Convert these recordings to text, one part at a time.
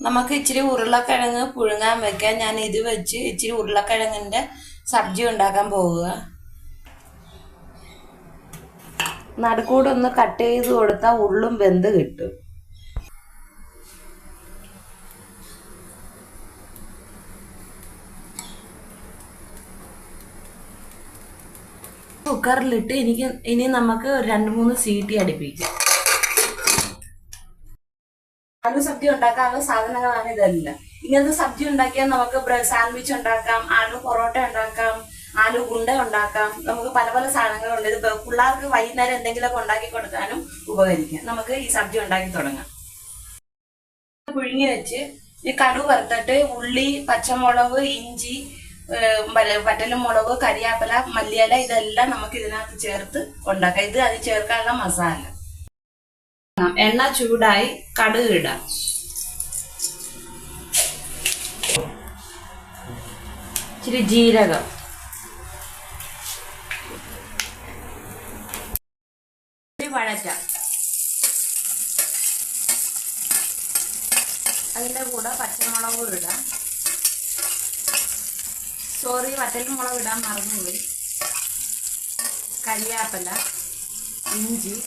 നമുക്ക് ഇച്ചിരി ഉരുളക്കിഴങ്ങ് പുഴുങ്ങാൻ വെക്കാൻ ഞാൻ ഇത് വെച്ച് ഇച്ചിരി ഉരുളക്കിഴങ്ങിന്റെ സബ്ജി ഉണ്ടാക്കാൻ പോവുക. നടുക്കൂടൊന്ന് കട്ട് ചെയ്ത് കൊടുത്താൽ ഉള്ളും വെന്ത് കിട്ടും. കുക്കറിലിട്ട് എനിക്ക് ഇനി നമുക്ക് രണ്ട് മൂന്ന് സീറ്റി അടുപ്പിക്കാം. ആലു സബ്ജി ഉണ്ടാക്കാനുള്ള സാധനങ്ങളാണ് ഇതെല്ലാം. ഇങ്ങനത്തെ സബ്ജി ഉണ്ടാക്കിയാൽ നമുക്ക് സാൻഡ്വിച്ച് ഉണ്ടാക്കാം ആലു പൊറോട്ട ഉണ്ടാക്കാം ആലു ഗുണ്ട ഉണ്ടാക്കാം. നമുക്ക് പല പല സാധനങ്ങളുണ്ട്. ഇത് പിള്ളേർക്ക് വൈകുന്നേരം എന്തെങ്കിലുമൊക്കെ ഉണ്ടാക്കി കൊടുക്കാനും ഉപകരിക്കാം. നമുക്ക് ഈ സബ്ജി ഉണ്ടാക്കി തുടങ്ങാം. പുഴുങ്ങി വെച്ച് ഈ കടു വറുത്തിട്ട് ഉള്ളി പച്ചമുളക് ഇഞ്ചി വറ്റലും മുളക് കരിയാപ്പല മല്ലിയില ഇതെല്ലാം നമുക്ക് ഇതിനകത്ത് ചേർത്ത് ഉണ്ടാക്കാം. ഇത് അത് ചേർക്കാനുള്ള മസാല. എണ്ണ ചൂടായി കടുക് ഇടാം. ഇച്ചിരി ജീരകം. വഴറ്റാം. അതിന്റെ കൂടെ പച്ചമുളകും ഇടാം. സോറി വറ്റൽമുളക് മുളക് ഇടാൻ മറന്നുപോയി. കരിയാപ്പല ഇഞ്ചി.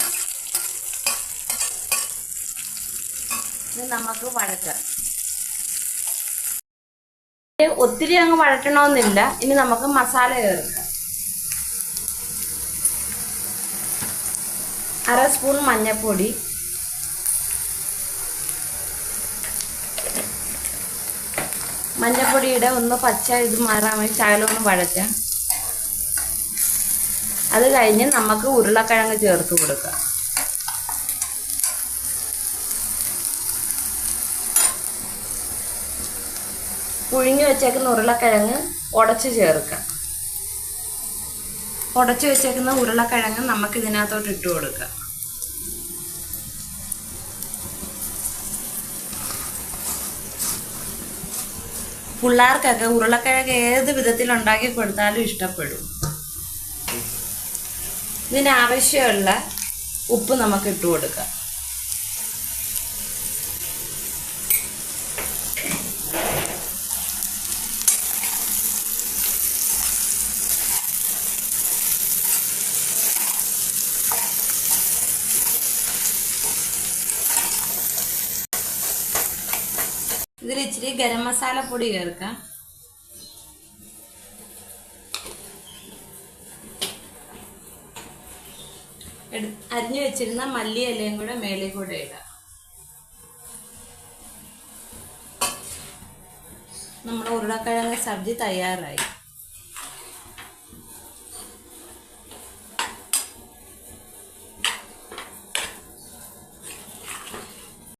നമുക്ക് വഴറ്റാം. ഒത്തിരി അങ്ങ് വഴറ്റണമെന്നില്ല. ഇനി നമുക്ക് മസാല ചേർക്കാം. അര സ്പൂൺ മഞ്ഞപ്പൊടി മഞ്ഞപ്പൊടിയുടെ ഒന്ന് പച്ച ഇത് മാറാൻ വേണ്ടി ചായലൊന്ന് വഴറ്റാം. അത് കഴിഞ്ഞ് നമുക്ക് ഉരുളക്കിഴങ്ങ് ചേർത്ത് കൊടുക്കാം. പുഴുങ്ങി വെച്ചേക്കുന്ന ഉരുളക്കിഴങ്ങ് ഉടച്ച് ചേർക്കാം. ഉടച്ച് വെച്ചേക്കുന്ന ഉരുളക്കിഴങ്ങ് നമുക്ക് ഇതിനകത്തോട്ട് ഇട്ട് കൊടുക്കാം. പിള്ളേർക്കൊക്കെ ഉരുളക്കിഴങ്ങ് ഏത് വിധത്തിൽ ഉണ്ടാക്കി കൊടുത്താലും ഇഷ്ടപ്പെടും. ഇതിനാവശ്യമുള്ള ഉപ്പ് നമുക്ക് ഇട്ട് കൊടുക്കാം. ഇതിൽ ഇച്ചിരി ഗരം മസാല പൊടി ചേർക്കാം. അരിഞ്ഞു വെച്ചിരുന്ന മല്ലി ഇലയും കൂടെ മേളിൽ കൂടെ ഇടാം. നമ്മുടെ ഉരുളക്കിഴങ്ങ് സബ്ജി തയ്യാറായി.